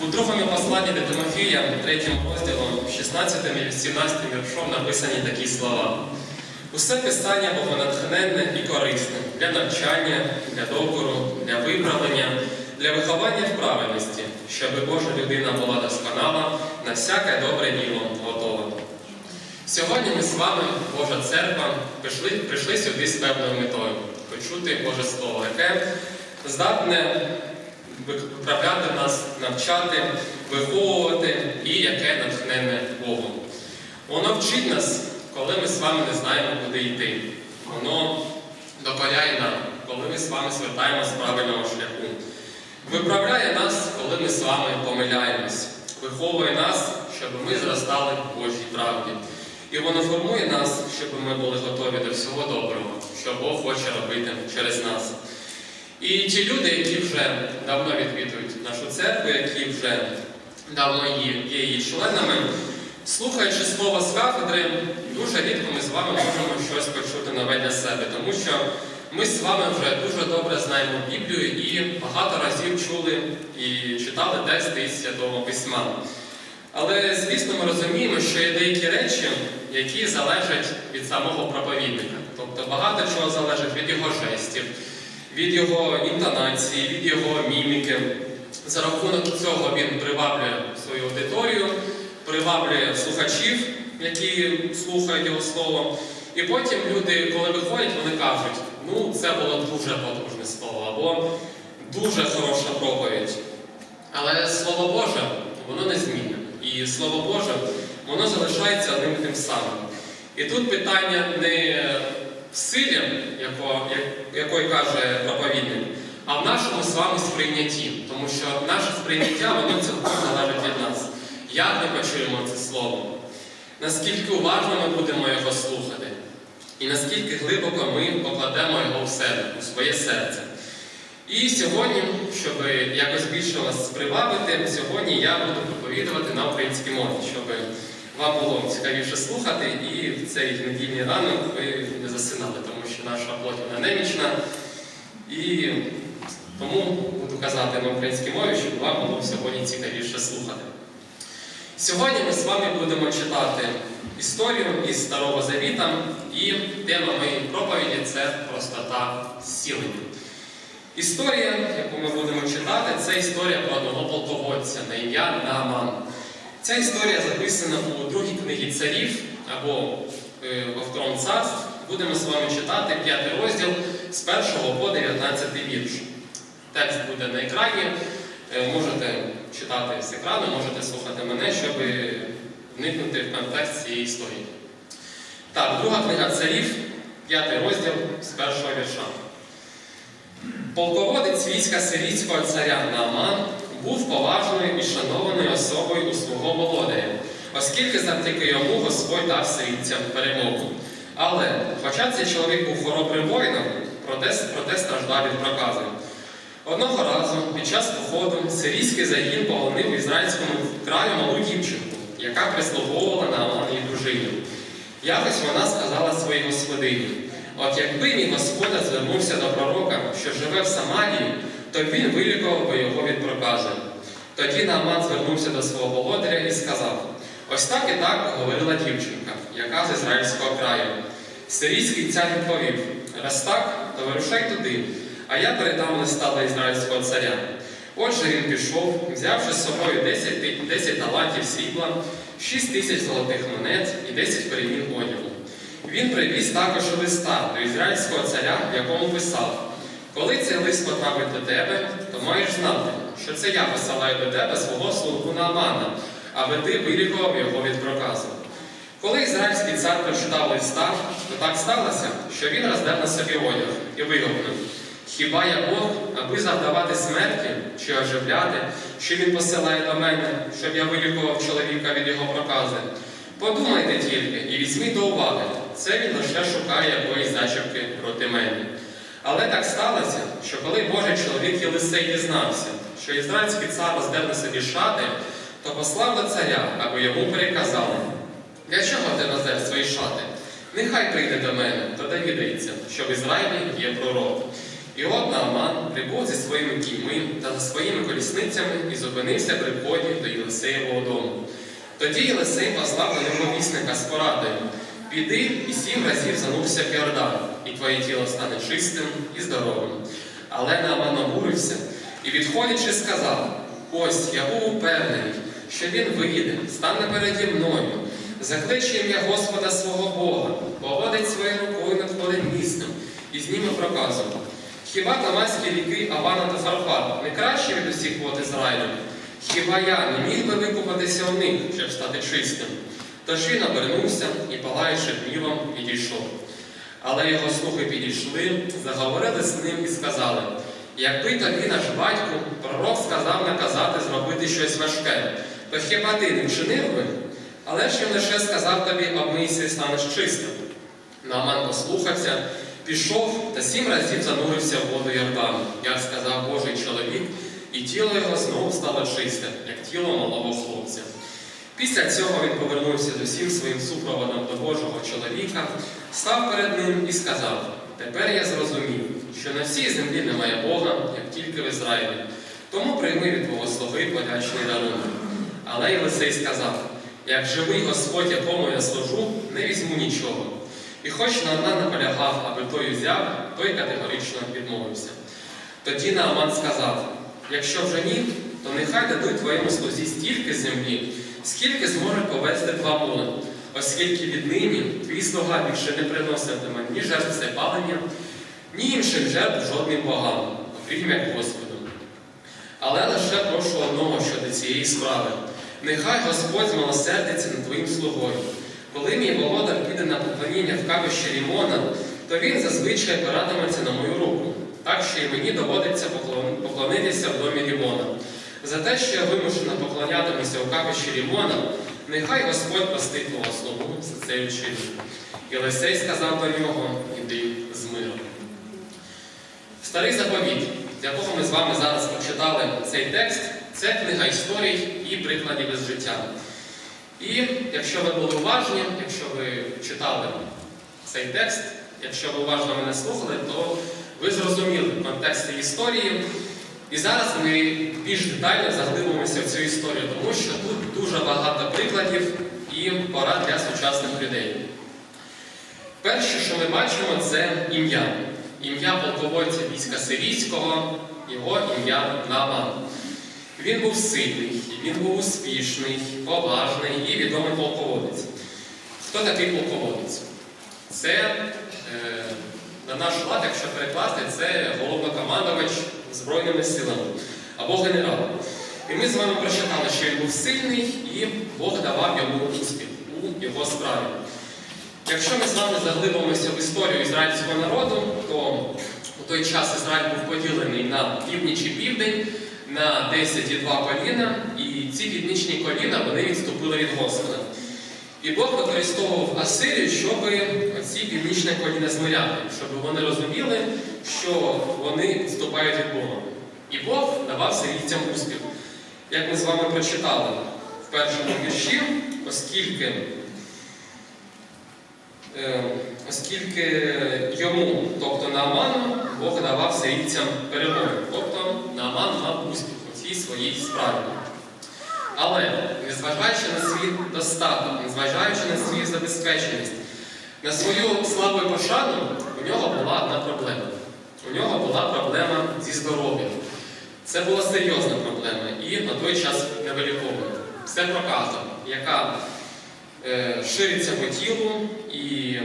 У другому посланні до Тимофія, третьому розділом, 16 і 17 віршом написані такі слова. Усе писання було натхненне і корисне для навчання, для докору, для виправлення, для виховання в правильності, щоб Божа людина була досконала, на всяке добре діло готова. Сьогодні ми з вами, Божа церква, прийшли, прийшли сюди з певною метою почути Боже Слово, яке здатне виправляти нас, навчати, виховувати і яке натхненне Богом. Воно вчить нас, коли ми з вами не знаємо, куди йти. Воно докоряє нам, коли ми з вами звертаємо з правильного шляху. Виправляє нас, коли ми з вами помиляємось. Виховує нас, щоб ми зростали в Божій правді. І воно формує нас, щоб ми були готові до всього доброго, що Бог хоче робити через нас. І ті люди, які вже давно відвідують нашу церкву, які вже давно є, її членами, слухаючи слово з кафедри, дуже рідко ми з вами можемо щось почути нове для себе, тому що ми з вами вже дуже добре знаємо Біблію і багато разів чули і читали тексти із Святого Письма. Але, звісно, ми розуміємо, що є деякі речі, які залежать від самого проповідника. Тобто багато чого залежить від його жестів, від його інтонації, від його міміки. За рахунок цього він приваблює свою аудиторію, приваблює слухачів, які слухають його слово. І потім люди, коли виходять, вони кажуть, ну це було дуже потужне слово, або дуже хороша проповідь. Але Слово Боже, воно не змінне. І Слово Боже, воно залишається одним тим самим. І тут питання не силі, яко, якої каже проповідник, а в нашому з вами сприйнятті. Тому що наше сприйняття, воно цілком залежить від нас. Як ми почуємо це слово? Наскільки уважно ми будемо його слухати? І наскільки глибоко ми покладемо його в себе, у своє серце. І сьогодні, щоб якось більше вас привабити, сьогодні я буду проповідувати на українській мові, щоб вам було цікавіше слухати і в цей недільний ранок ви не засинали, тому що наша плоть немічна. І тому буду казати на українській мові, щоб вам було сьогодні цікавіше слухати. Сьогодні ми з вами будемо читати історію із Старого Завіта, і тема моєї проповіді це простота зцілення. Історія, яку ми будемо читати, це історія про одного полководця на ім'я Нааман. Ця історія записана у другій книгі царів або е, во втором царств. Будемо з вами читати п'ятий розділ з 1 по 19 вірш. Текст буде на екрані. Е, Можете читати з екрану, можете слухати мене, щоб вникнути в контекст цієї історії. Так, друга книга царів, п'ятий розділ з першого вірша. Полководець війська сирійського царя Нааман був поважною і шанованою особою у свого володаря, оскільки завдяки йому Господь дав сирійцям перемогу. Але, хоча цей чоловік був хоробрим воїном, проте, проте страждав від прокази. Одного разу під час походу сирійський загін полонив в ізраїльському краю малу дівчинку, яка прислуговувала на Амановій дружині. Якось вона сказала своїй господині: от якби мій господар звернувся до пророка, що живе в Самарії, то він вилікував би його від прокази. Тоді Нааман звернувся до свого володаря і сказав: Ось так і так говорила дівчинка, яка з ізраїльського краю. Сирійський цар відповів: раз так, то вирушай туди, а я передам листа до ізраїльського царя. Отже, він пішов, взявши з собою 10, 10 талантів срібла, 6 тисяч золотих монет і 10 перемін одягу. Він привіз також листа до ізраїльського царя, в якому писав: Коли цей лист потрапить до тебе, то маєш знати, що це я посилаю до тебе свого слугу Наамана, аби ти вилікував його від проказу. Коли ізраїльський цар прочитав листа, то так сталося, що він роздав на собі одяг і вигукнув: Хіба я Бог, аби завдавати смерті чи оживляти, що він посилає до мене, щоб я вилікував чоловіка від його прокази? Подумайте тільки і візьміть до уваги, це він лише шукає якоїсь зачіпки проти мене. Але так сталося, що коли Божий чоловік Єлисей дізнався, що ізраїльський цар роздав на собі шати, то послав до царя, аби йому переказали. Для чого ти роздер свої шати? Нехай прийде до мене, то довідається, що в Ізраїлі є пророк. І от Нааман прибув зі своїми кіньми та за своїми колісницями і зупинився при вході до Єлисеєвого дому. Тоді Єлисей послав до нього вісника з порадою. Піди і сім разів занурся в Йордан, і твоє тіло стане чистим і здоровим. Але Нааман обурився і, відходячи, сказав: Ось я був упевнений, що він вийде, стане переді мною, закличе ім'я Господа свого Бога, поводить своєю рукою над хворим містом і зніме проказу. Хіба Тамаські ріки Авана та Фарфар не кращі від усіх вод Ізраїлю? Хіба я не міг би викупатися у них, щоб стати чистим? Тож він обернувся і, палаючи гнівом, відійшов. Але його слуги підійшли, заговорили з ним і сказали: якби тобі наш батько, пророк сказав наказати зробити щось важке, то хіба ти не вчинив би? Але ж він лише сказав тобі, обмийся і станеш чистим. Нааман послухався, пішов та сім разів занурився в воду Йордану, як сказав Божий чоловік, і тіло його знову стало чисте, як тіло малого хлопця. Після цього він повернувся з усім своїм супроводом до Божого чоловіка, став перед ним і сказав: Тепер я зрозумів, що на всій землі немає Бога, як тільки в Ізраїлі. Тому прийми від твого слуги подячний дарунок. Але Єлисей сказав: як живий Господь, якому я служу, не візьму нічого. І хоч Нааман наполягав, аби той взяв, той категорично відмовився. Тоді Нааман сказав: якщо вже ні, то нехай дадуть твоєму слузі стільки землі, скільки зможе повезти два мули, оскільки віднині твій слуга більше не приноситиме ні жертв всепалення, ні інших жертв жодним богам, окрім як Господу. Але лише прошу одного щодо цієї справи. Нехай Господь змилосердиться над твоїм слугою. Коли мій володар піде на поклоніння в капище Рімона, то він зазвичай опиратиметься на мою руку, так що і мені доводиться поклонитися в домі Рімона. За те, що я вимушена поклонятимуся у капищі Рімона, нехай Господь простить твого слугу за цей вчинок. Єлисей сказав до нього, іди з миром. Старий заповіт, з якого ми з вами зараз прочитали цей текст, це книга історій і прикладів із життя. І якщо ви були уважні, якщо ви читали цей текст, якщо ви уважно мене слухали, то ви зрозуміли контекст історії. І зараз ми більш детально заглибимося в цю історію, тому що тут дуже багато прикладів і порад для сучасних людей. Перше, що ми бачимо, це ім'я. Ім'я полководця війська сирійського, його ім'я Нааман. Він був сильний, він був успішний, поважний і відомий полководець. Хто такий полководець? Це, е, на наш лад, якщо перекласти, це головнокомандувач Збройними силами або генерал. І ми з вами прочитали, що він був сильний і Бог давав йому успіх у його справі. Якщо ми з вами заглибимося в історію ізраїльського народу, то у той час Ізраїль був поділений на північ і південь, на 10 і 2 коліна, і ці північні коліна вони відступили від Господа. І Бог використовував Асирію, щоб ці північні коліна змиряти, щоб вони розуміли, що вони відступають від Бога. І Бог давав сирійцям успіх. Як ми з вами прочитали в першому вірші, оскільки Е, оскільки йому, тобто Нааману, Бог давав сирійцям перемогу. Тобто Нааман мав успіх у цій своїй справі. Але, незважаючи на свій достаток, незважаючи на свою забезпеченість, на свою славу пошану, у нього була одна проблема. У нього була проблема зі здоров'ям. Це була серйозна проблема і на той час невилікована. Це проказа, яка е, шириться по тілу і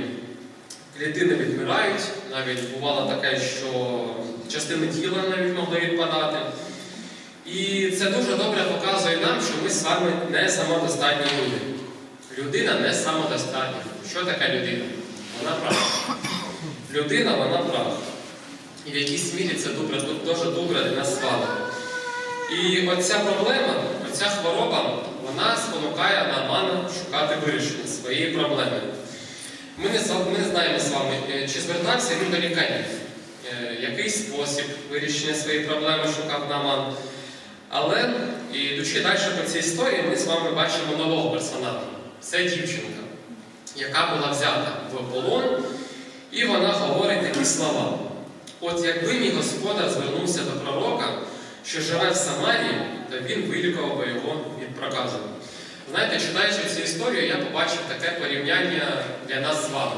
клітини відмирають. Навіть бувало таке, що частини тіла навіть могли відпадати. І це дуже добре показує нам, що ми з вами не самодостатні люди. Людина не самодостатня. Що таке людина? Вона прав. Людина, вона прав. І в якійсь мірі це добре, дуже добре для нас з вами. І оця проблема, оця хвороба, вона спонукає Наамана шукати вирішення своєї проблеми. Ми не, ми знаємо з вами, е, чи звертався він до лікарів, е, який спосіб вирішення своєї проблеми шукав Нааман. Але, йдучи далі по цій історії, ми з вами бачимо нового персонажа. Це дівчинка, яка була взята в полон, і вона говорить такі слова. От якби мій господар звернувся до пророка, що живе в Самарії, то він вилікував би його від проказу. Знаєте, читаючи цю історію, я побачив таке порівняння для нас з вами.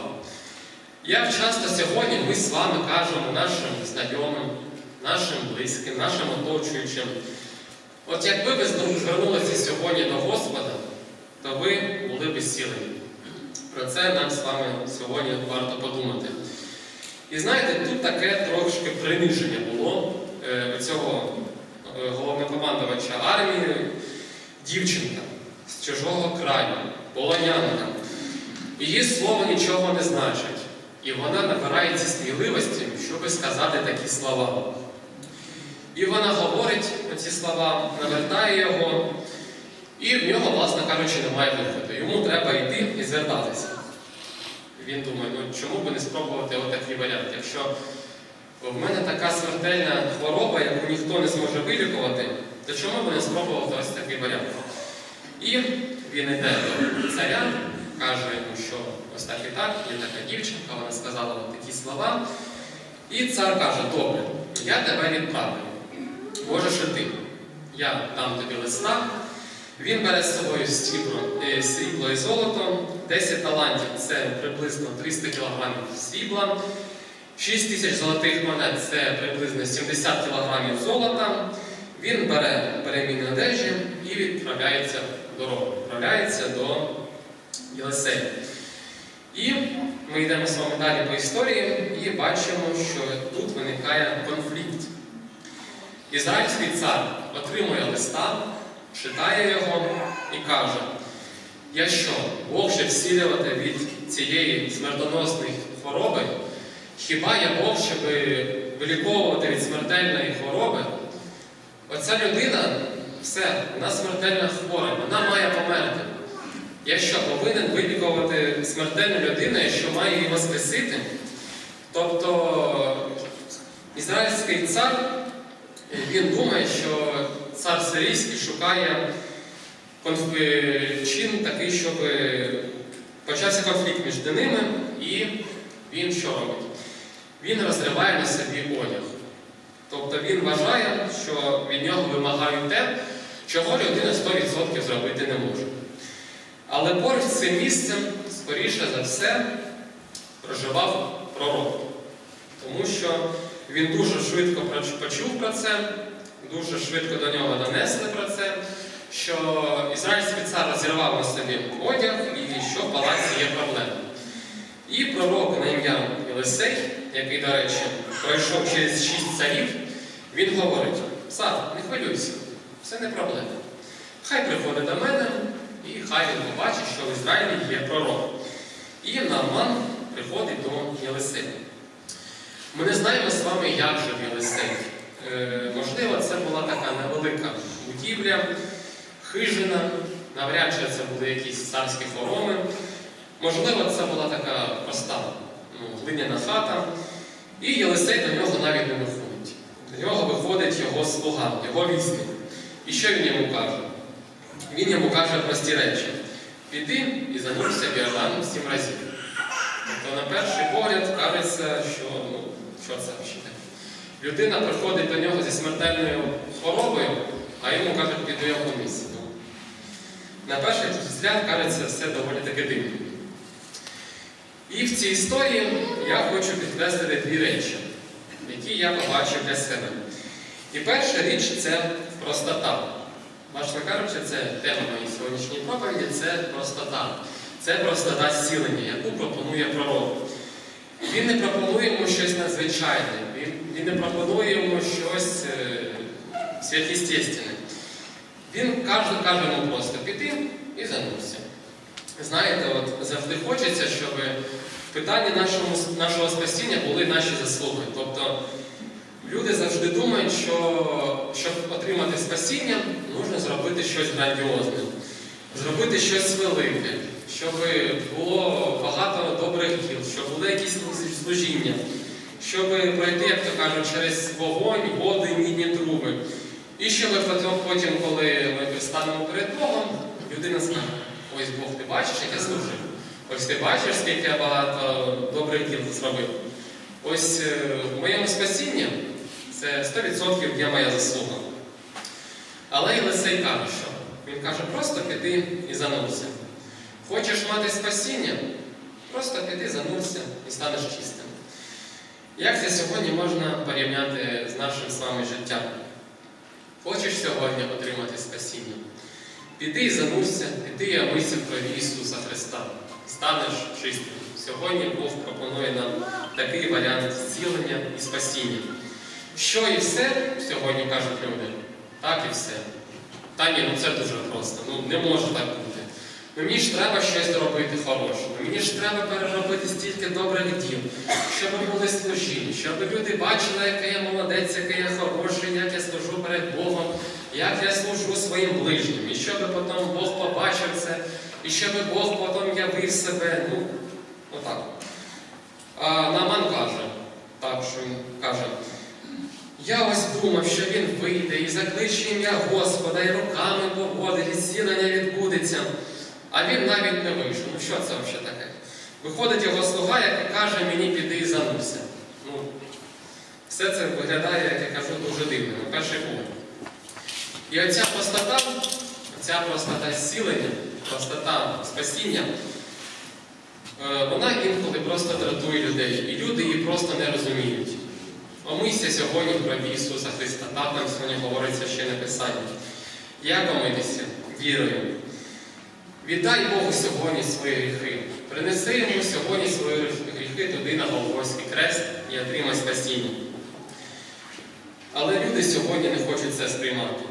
Як часто сьогодні ми з вами кажемо нашим знайомим, нашим близьким, нашим оточуючим, от якби ви звернулися сьогодні до Господа, то ви були б зцілені. Про це нам з вами сьогодні варто подумати. І знаєте, тут таке трошки приниження було е, цього е, головнокомандувача армії, дівчинка з чужого краю, полонянка. Її слово нічого не значить. І вона набирається сміливості, щоб сказати такі слова. І вона говорить ці слова, навертає його, і в нього, власне кажучи, немає виходу. Йому треба йти і звертатися. Він думає, ну чому би не спробувати отакий варіант? Якщо в мене така смертельна хвороба, яку ніхто не зможе вилікувати, то чому би не спробувати ось такий варіант? І він йде до царя, каже йому, що ось так і так, є така дівчинка, вона сказала такі слова. І цар каже, добре, я тебе відправлю. Можеш іти. Я дам тобі листа. Він бере з собою срібло, е, срібло і золото, 10 талантів це приблизно 300 кг срібла, 6 тисяч золотих монет це приблизно 70 кг золота. Він бере перемінні одежі і відправляється в дорогу, відправляється до Єлисея. І ми йдемо з вами далі по історії і бачимо, що тут виникає конфлікт. Ізраїльський цар отримує листа, читає його і каже: Я що, Бог ще всілювати від цієї смертоносної хвороби? Хіба я Бог, щоб виліковувати від смертельної хвороби? Оця людина, все, вона смертельно хвора, вона має померти. Я що, повинен вилікувати смертельну людину, що має її воскресити? Тобто ізраїльський цар, він думає, що цар сирійський шукає чин такий, щоб почався конфлікт між ними, і він що робить? Він розриває на собі одяг. Тобто він вважає, що від нього вимагають те, чого людина 100% зробити не може. Але поруч з цим місцем, скоріше за все, проживав пророк. Тому що він дуже швидко почув про це, дуже швидко до нього донесли про це, що ізраїльський цар розірвав на собі одяг і що в палаці є проблема. І пророк на ім'я Єлисей, який, до речі, пройшов через шість царів, він говорить: Цар, не хвилюйся, це не проблема. Хай приходить до мене, і хай він побачить, що в Ізраїлі є пророк. І Нааман приходить до Єлисея. Ми не знаємо з вами, як жив Єлисей. Е, можливо, це була така невелика будівля, хижина, навряд чи це були якісь царські хороми. Можливо, це була така проста ну, глиняна хата. І Єлисей до нього навіть не виходить. До нього виходить його слуга, його вісник. І що він йому каже? Він йому каже прості речі: піди і занурся в сім разів. Тобто, на перший погляд кажеться, що ну, що це ще? Людина приходить до нього зі смертельною хворобою, а йому кажуть, піди його місце. Ну, на перший взгляд кажеться все доволі таки дивно. І в цій історії я хочу підкреслити дві речі, які я побачив для себе. І перша річ це простота. Власне кажучи, це тема моєї сьогоднішньої проповіді це простота. Це простота зцілення, яку пропонує пророк. Він не пропонує йому щось надзвичайне, він не пропонує йому щось е, святістєстіне. Він каже, каже йому просто піти і занурся. Знаєте, от завжди хочеться, щоб в питанні нашого спасіння були наші заслуги. Тобто люди завжди думають, що щоб отримати спасіння, потрібно зробити щось грандіозне, зробити щось велике, щоб було багато добрих діл, щоб були якісь служіння, щоб пройти, як то кажуть, через вогонь, води, мідні труби. І щоб потім, коли ми пристанемо перед Богом, людина знає, ось Бог, ти бачиш, як я служив. Ось ти бачиш, скільки я багато добрих діл зробив. Ось е, в моєму спасінні це 100% є моя заслуга. Але Єлисей каже, що він каже, просто піди і занурся. Хочеш мати спасіння? Просто піди, занурся і станеш чистим. Як це сьогодні можна порівняти з нашим з вами життям? Хочеш сьогодні отримати спасіння? Піди і занурся, піди і омийся в крові Ісуса Христа. Станеш чистим. Сьогодні Бог пропонує нам такий варіант зцілення і спасіння. Що і все сьогодні кажуть люди, так і все. Та ні, ну це дуже просто. Ну не може так бути. Мені ж треба щось зробити хороше. Ну, мені ж треба переробити стільки добрих діл, щоб були служіння, щоб люди бачили, який я молодець, який я хороший, як я служу перед Богом, як я служу своїм ближнім, і щоб потім Бог побачив це, і щоб Бог потім явив себе. Ну, отак. А Наман каже, так що він каже. Я ось думав, що він вийде і закличе ім'я Господа, і руками поводить, і зцілення відбудеться. А він навіть не вийшов. Ну що це взагалі таке? Виходить його слуга, який каже, мені піди і зануся. Ну, все це виглядає, як я кажу, дуже дивно, на перший погляд. І оця простота, оця простота зцілення, простота спасіння, е, вона інколи просто дратує людей. І люди її просто не розуміють. Омийся сьогодні крові Ісуса Христа. Так нам сьогодні говориться ще на Писанні. Як омитися? Вірою. Віддай Богу сьогодні свої гріхи. Принеси йому сьогодні свої гріхи туди на Голгофський крест і отримай спасіння. Але люди сьогодні не хочуть це сприймати.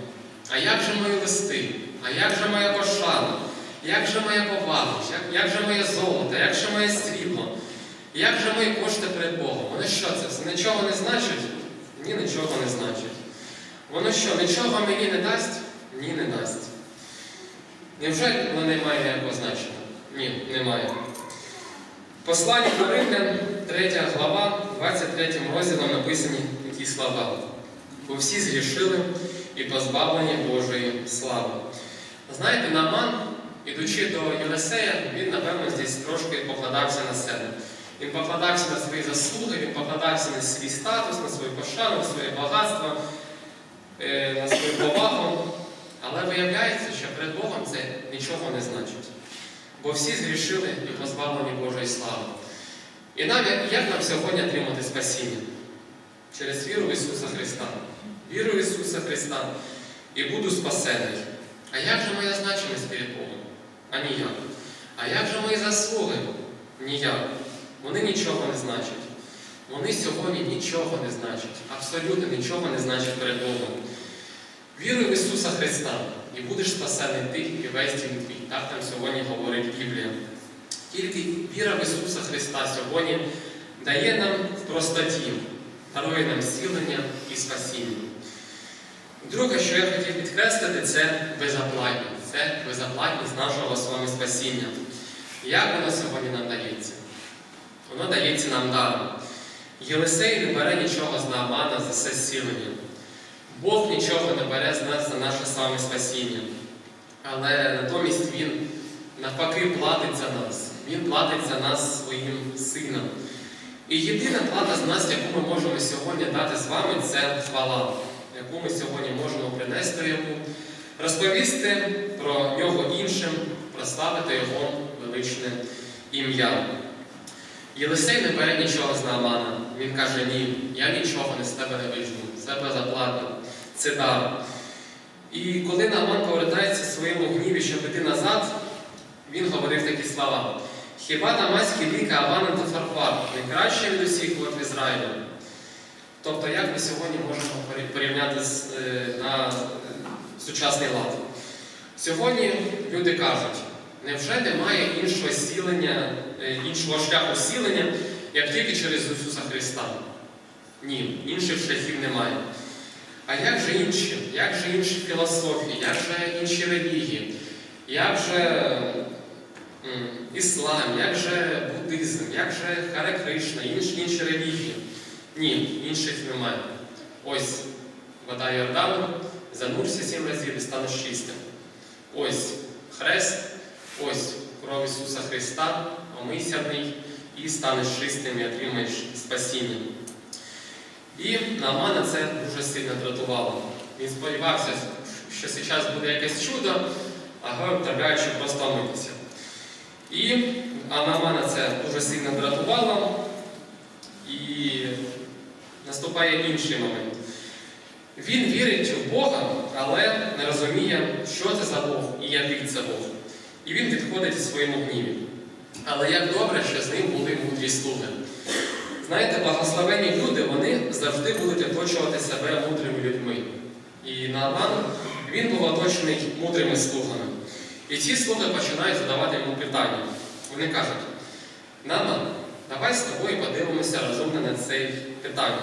А як же мої листи? А як же моя пошана? Як же моя повага? Як, як же моє золото? Як же моє срібло? Як же мої кошти перед Богом? Вони що це? Все нічого не значить? Ні, нічого не значить. Воно що, нічого мені не дасть? Ні, не дасть. Невже воно не має ніякого значення? Ні, немає. Послання до Римлян, 3 глава, 23 розділом написані такі слова. Бо всі згрішили і позбавлені Божої слави. Знаєте, Наман, ідучи до Єлисея, він, напевно, здесь трошки покладався на себе. Він покладався на свої заслуги, він покладався на свій статус, на свою пошану, на своє багатство, е, на свою повагу. Але виявляється, що перед Богом це нічого не значить. Бо всі згрішили і позбавлені Божої слави. І нам, як- як нам сьогодні отримати спасіння? Через віру в Ісуса Христа. Віру в Ісуса Христа і буду спасений. А як же моя значимість перед Богом? А ніяк. А як же мої заслуги? Ніяк. Вони нічого не значать. Вони сьогодні нічого не значать. Абсолютно нічого не значать перед Богом. Віруй в Ісуса Христа і будеш спасений ти і весь дім твій. Так там сьогодні говорить Біблія. Тільки віра в Ісуса Христа сьогодні дає нам в простоті, дарує нам зцілення і спасіння. Друге, що я хотів підкреслити, це безоплатність. Це безоплатність нашого з вами спасіння. Як воно сьогодні нам дається? Воно дається нам даром. Єлисей не бере нічого з Наамана за все зцілення. Бог нічого не бере з нас за наше з вами спасіння. Але натомість Він навпаки платить за нас. Він платить за нас своїм сином. І єдина плата з нас, яку ми можемо сьогодні дати з вами, це хвала, яку ми сьогодні можемо принести йому, розповісти про нього іншим, прославити Його величне ім'я. Єлисей не бере нічого з Наамана. Він каже, ні, я нічого не з тебе не вижну, це безоплатно, це дар. І коли Нааман повертається в своєму гніві, щоб іти назад, він говорив такі слова. Хіба Дамаський ліка Авана та Фарфар не краще від усіх в Ізраїлі? Тобто, як ми сьогодні можемо порівняти з, е, на е, сучасний лад? Сьогодні люди кажуть, невже немає іншого зцілення, е, іншого шляху зцілення, як тільки через Ісуса Христа? Ні, інших шляхів немає. А як же інші? Як же інші філософії, як же інші релігії? Як же іслам, як же буддизм, як же Харе Кришна, інші, інші релігії? Ні, інших немає. Ось вода Йордану, занурся сім разів і станеш чистим. Ось хрест, ось кров Ісуса Христа, омийся в ній і станеш чистим і отримаєш спасіння. І Наамана це дуже сильно дратувало. Він сподівався, що зараз буде якесь чудо, а Гой втрапляючи просто омитися. І а Наамана це дуже сильно дратувало, і наступає інший момент. Він вірить в Бога, але не розуміє, що це за Бог і який це Бог. І він відходить у своєму гніві. Але як добре, що з ним були мудрі слуги. Знаєте, благословені люди, вони завжди будуть оточувати себе мудрими людьми. І Нааман, він був оточений мудрими слугами. І ці слуги починають задавати йому питання. Вони кажуть, Нааман, давай з тобою подивимося розумно на це питання.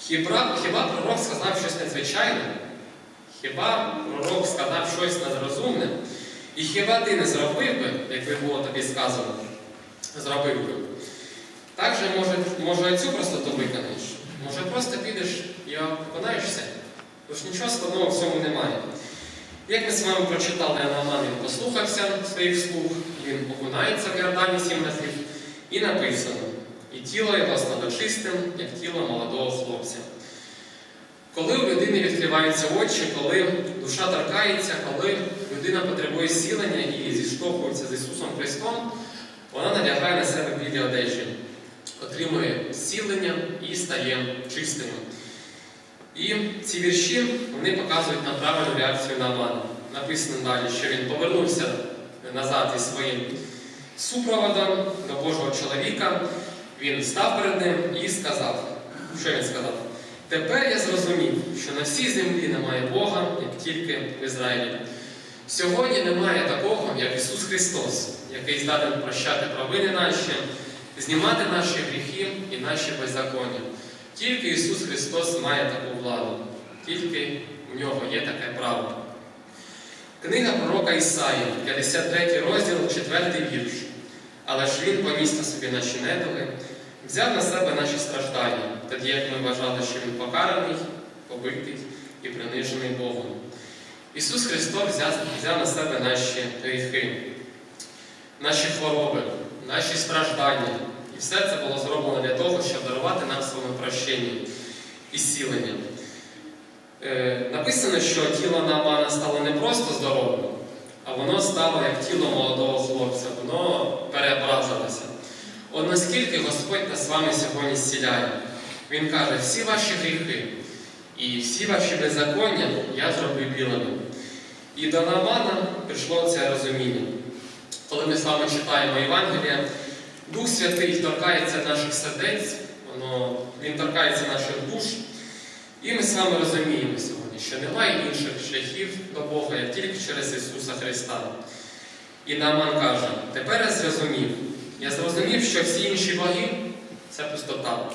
Хіба, хіба пророк сказав щось надзвичайне? Хіба пророк сказав щось незрозумне? І хіба ти не зробив би, як би було тобі сказано, зробив би? Так же, може, може цю простоту виконаєш? Може просто підеш і все? Тож нічого складного в цьому немає. Як ми з вами прочитали, Нааман він послухався своїх слуг, він окунається в Йордані сім разів, і написано, і тіло його стало чистим, як тіло молодого хлопця. Коли у людини відкриваються очі, коли душа торкається, коли людина потребує зцілення і зіштовхується з Ісусом Христом, вона надягає на себе білі одежі, отримує зцілення і стає чистою. І ці вірші вони показують нам правильну реакцію на Амана. Написано далі, що він повернувся назад із своїм супроводом до Божого чоловіка. Він став перед ним і сказав, що він сказав? Тепер я зрозумів, що на всій землі немає Бога, як тільки в Ізраїлі. Сьогодні немає такого, як Ісус Христос, який здатен прощати провини наші, знімати наші гріхи і наші беззаконня. Тільки Ісус Христос має таку владу, тільки у нього є таке право. Книга пророка Ісаї, 53 розділ, 4 вірш. Але ж Він поніс на собі наші недуги, взяв на себе наші страждання, тоді як ми вважали, що Він покараний, побитий і принижений Богом. Ісус Христос взяв, взяв на себе наші гріхи, наші хвороби, наші страждання. І все це було зроблено для того, щоб дарувати нам своє прощення і зцілення. Е, написано, що тіло Наамана стало не просто здоровим, а воно стало як тіло молодого хлопця, воно переобразилося. От наскільки Господь нас з вами сьогодні зціляє. Він каже, всі ваші гріхи і всі ваші беззаконня я зроблю білими. І до Наамана прийшло це розуміння. Коли ми з вами читаємо Євангелія, Дух Святий торкається наших сердець, воно, Він торкається наших душ. І ми з вами розуміємо сьогодні, що немає інших шляхів до Бога, як тільки через Ісуса Христа. І Нааман каже, тепер я зрозумів. Я зрозумів, що всі інші боги це пустота.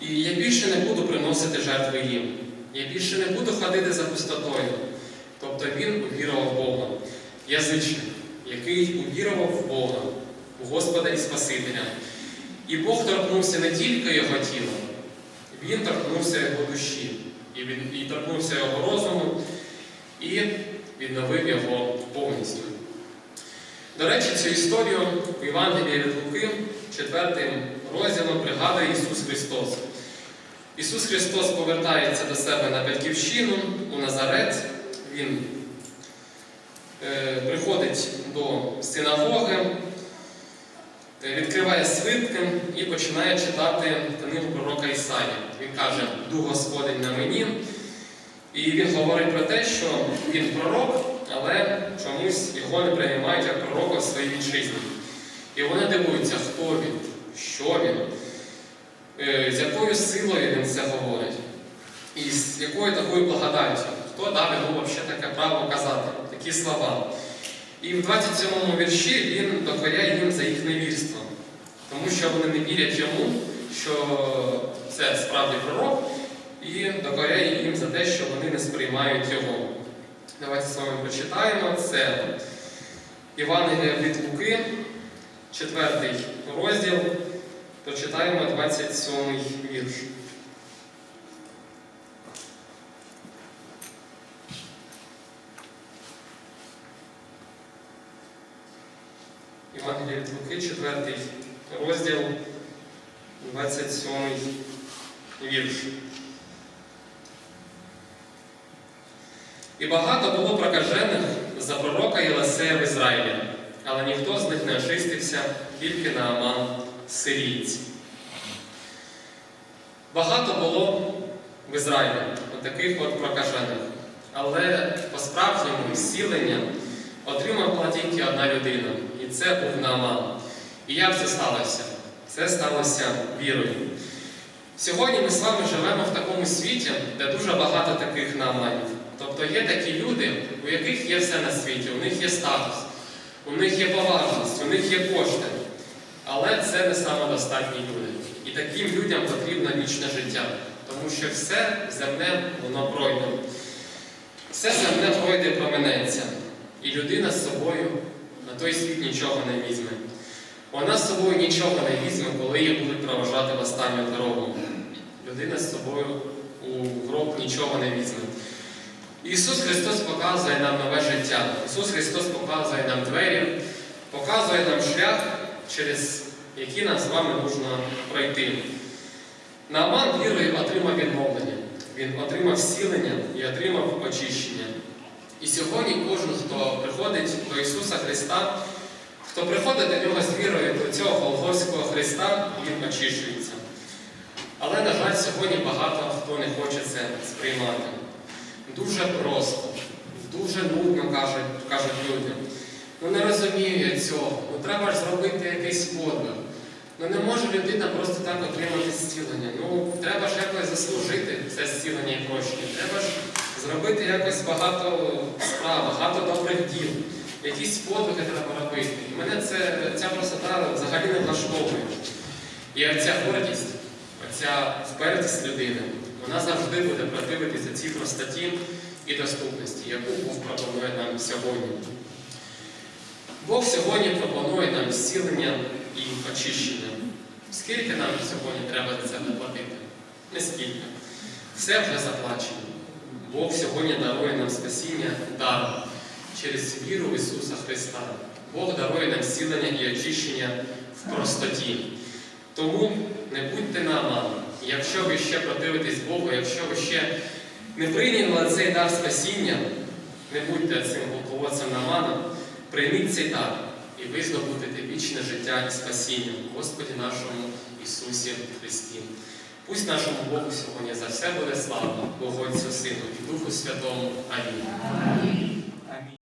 І я більше не буду приносити жертви їм. Я більше не буду ходити за пустотою. Тобто він увірував Бога. Язичник, який увірував в Бога, у Господа і Спасителя. І Бог торкнувся не тільки його тіла, він торкнувся його душі, і, він, і торкнувся його розуму, і відновив його повністю. До речі, цю історію в Євангелії від Луки, 4 розділом, пригадує Ісус Христос. Ісус Христос повертається до себе на батьківщину у Назарет. Він приходить до синагоги, е, відкриває свитки і починає читати книгу пророка Ісаї. Він каже, Дух Господень на мені. І він говорить про те, що він пророк, але чомусь його не приймають як пророка в своїй вітчизні. І вони дивуються, хто він, що він, е, з якою силою він це говорить, і з якою такою благодаттю. Хто дав йому взагалі таке право казати, такі слова. І в 27-му вірші він докоряє їм за їх невірство, тому що вони не вірять йому, що це справді пророк, і докоряє їм за те, що вони не сприймають його. Давайте з вами прочитаємо. Це Євангелія від Луки, 4 розділ, прочитаємо 27 вірш. Євангелія від Луки, 4 розділ 27 вірш. І багато було прокажених за пророка Єлисея в Ізраїлі, але ніхто з них не очистився, тільки Нааман сирійць. Багато було в Ізраїлі таких от прокажених. Але по-справжньому зцілення отримав була тільки одна людина, це був Нааман. І як це сталося? Це сталося вірою. Сьогодні ми з вами живемо в такому світі, де дуже багато таких нааманів. Тобто є такі люди, у яких є все на світі, у них є статус, у них є поважність, у них є кошти. Але це не самодостатні люди. І таким людям потрібно вічне життя, тому що все земне воно пройде. Все земне пройде і променеться. І людина з собою той світ нічого не візьме. Вона з собою нічого не візьме, коли її будуть проважати в останню дорогу. Людина з собою у гроб нічого не візьме. Ісус Христос показує нам нове життя. Ісус Христос показує нам двері, показує нам шлях, через який нам з вами можна пройти. Нааман вірою отримав відмовлення. Він отримав зцілення і отримав очищення. І сьогодні кожен, хто приходить до Ісуса Христа, хто приходить до нього з вірою до цього Голгофського Христа, він очищується. Але, на жаль, сьогодні багато хто не хоче це сприймати. Дуже просто, дуже нудно кажуть, кажуть людям. Ну не розумію я цього. Ну треба ж зробити якийсь подвиг. Ну не може людина просто так отримати зцілення. Ну треба ж якось заслужити це зцілення і прощення. Треба ж зробити якось багато справ, багато добрих діл. Якісь подвиги треба робити. І мене це, ця простота взагалі не влаштовує. І оця гордість, оця впертість людини, вона завжди буде противитися цій простоті і доступності, яку Бог пропонує нам сьогодні. Бог сьогодні пропонує нам зцілення і очищення. Скільки нам сьогодні треба за це заплатити? Не скільки. Все вже заплачено. Бог сьогодні дарує нам спасіння даром через віру в Ісуса Христа. Бог дарує нам зцілення і очищення в простоті. Тому не будьте наманом. Якщо ви ще противитесь Богу, якщо ви ще не прийняли цей дар спасіння, не будьте цим полководцем наманом, прийміть цей дар, і ви здобудете вічне життя і спасіння в Господі нашому Ісусі Христі. Пусть нашому Богу сьогодні за все буде слава, Богу Отцю Сину і Духу Святому. Амінь.